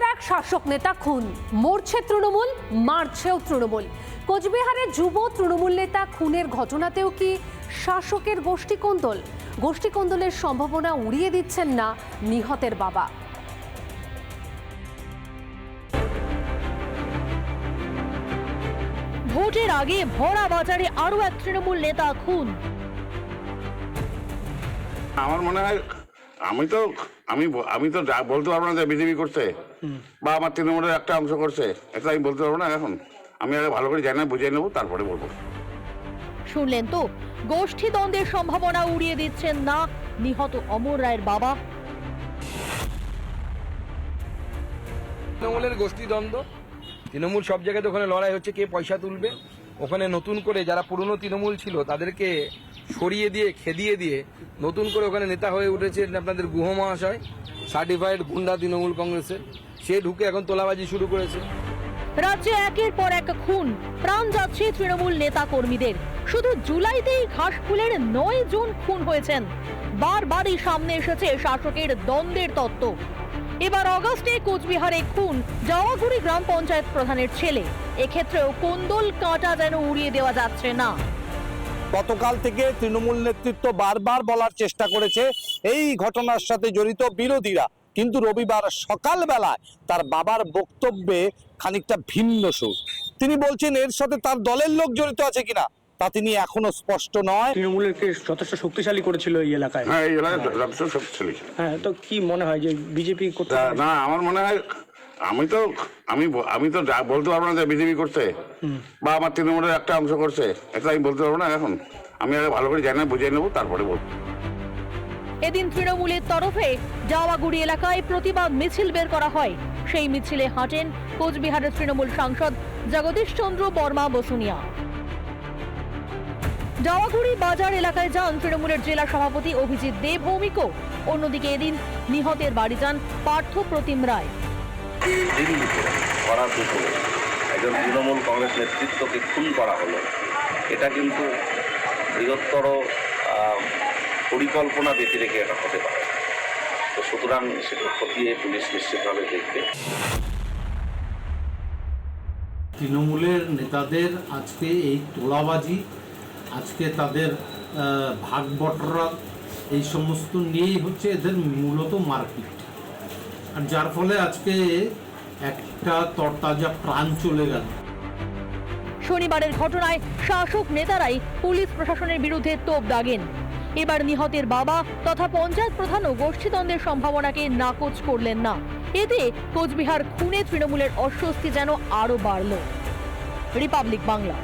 পর এক শাসক নেতা খুন। মরছে তৃণমূল মারছেও তৃণমূল। কোচবিহারে যুব তৃণমূল নেতা খুনের ঘটনাতেও কি শাসকের গোষ্ঠী কোন্দল গোষ্ঠী কোন্দলের সম্ভাবনা উড়িয়ে দিচ্ছেন না নিহতের বাবা। ভোটের আগে ভরা বাজারে আরও এক তৃণমূল নেতা খুন। আমার মনে হয় আমি তো আমি আমি তো যা বলতে পারব না যে বিজেপি করছে বা আমার তৃণমূলের একটা অংশ করছে এটা আমি বলতে পারব না এখন। আমি আগে ভালো করে জানি বুঝিয়ে নেব তারপরে বলব। শুনলেন তো? গোষ্ঠী দ্বন্দ্বের সম্ভাবনা উড়িয়ে দিচ্ছেন না নিহত অমর রায়ের বাবা। তৃণমূলের গোষ্ঠীদ্বন্দ্ব তৃণমূল সব জায়গাতে ওখানে লড়াই হচ্ছে কে পয়সা তুলবে ওখানে নতুন করে যারা পুরনো তৃণমূল ছিল তাদেরকে সরিয়ে দিয়ে, খেদিয়ে দিয়ে নতুন করে ওখানে নেতা হয়ে উঠেছে আপনাদের গুহ মহাশয় সার্টিফাইড গুন্ডা তৃণমূল কংগ্রেসের। সে ঢুকে এখন তোলাবাজি শুরু করেছে। রাজ্যে একের পর এক খুন, প্রাণ যাচ্ছে তৃণমূল নেতা কর্মীদের শুধু জুলাইতেই ঘাসফুলের নয় জুন খুন হয়েছেন। বারবারই সামনে এসেছে শাসকের দ্বন্দ্বের তত্ত্ব। এবার অগস্টে কোচবিহারে খুন জাওয়াগুড়ি গ্রাম পঞ্চায়েত প্রধানের ছেলে। এক্ষেত্রেও কোন্দল কাঁটা যেন উড়িয়ে দেওয়া যাচ্ছে না। গতকাল থেকে তৃণমূল নেতৃত্ব বারবার বলার চেষ্টা করেছে এই ঘটনার সাথে জড়িত বিরোধীরা। কিন্তু রবিবার সকালবেলায় তার বাবার বক্তব্যে খানিকটা ভিন্ন সুর। তিনি বলছেন এর সাথে তার দলের লোক জড়িত আছে কিনা তা তিনি এখনও স্পষ্ট নয়। তৃণমূলকে যথেষ্ট শক্তিশালী করেছিল এই এলাকায়? হ্যাঁ এই এলাকায় যথেষ্ট শক্তিশালী হ্যাঁ তো কি মনে হয় যে বিজেপি করতে না আমার মনে হয় আমি তো আমি আমি তো যা বলতে পারব না যে বিজেপি করছে বা আমার তৃণমূলের একটা অংশ করছে এটা আমি বলতে পারব না এখন। আমি আগে ভালো করে জানি বুঝিয়ে নেব তারপরে বলব। এদিন তৃণমূলের তরফে জাওয়াগুড়ি এলাকায় প্রতিবাদ মিছিল বের করা হয়। সেই মিছিলে হাঁটেন কোচবিহারের তৃণমূল সাংসদ জগদীশ চন্দ্র বর্মা বসুনিয়া। জাওয়াগুড়ি বাজার এলাকায় যান তৃণমূলের জেলা সভাপতি অভিজিৎ দে ভৌমিকও। অন্যদিকে এদিন নিহতের বাড়ি যান পার্থ প্রতিম রায়। দিল্লিতে দুপুরে একজন তৃণমূল কংগ্রেস নেতৃত্বকে খুন করা হলো। এটা কিন্তু বৃহত্তর পরিকল্পনা ব্যতি রেখে এটা হতে পারে। তো সুতরাং সেটা খতিয়ে পুলিশ নিশ্চিতভাবে দেখবে। তৃণমূলের নেতাদের আজকে এই তোলাবাজি, আজকে তাদের ভাগ বটরা, এই সমস্ত নিয়েই হচ্ছে এদের মূলত মারপিট। যার ফলে আজকে একটা তরতাজা প্রাণ চলে গেল। শনিবারের ঘটনায় শাসক নেতারাই পুলিশ প্রশাসনের বিরুদ্ধে তোপ দাগেন। এবার নিহতের বাবা তথা পঞ্চায়েত প্রধান প্রধানও গোষ্ঠীদ্বন্দ্বের সম্ভাবনাকে নাকচ করলেন না। এতে কোচবিহার খুনে তৃণমূলের অস্বস্তি যেন আরও বাড়ল। রিপাবলিক বাংলা।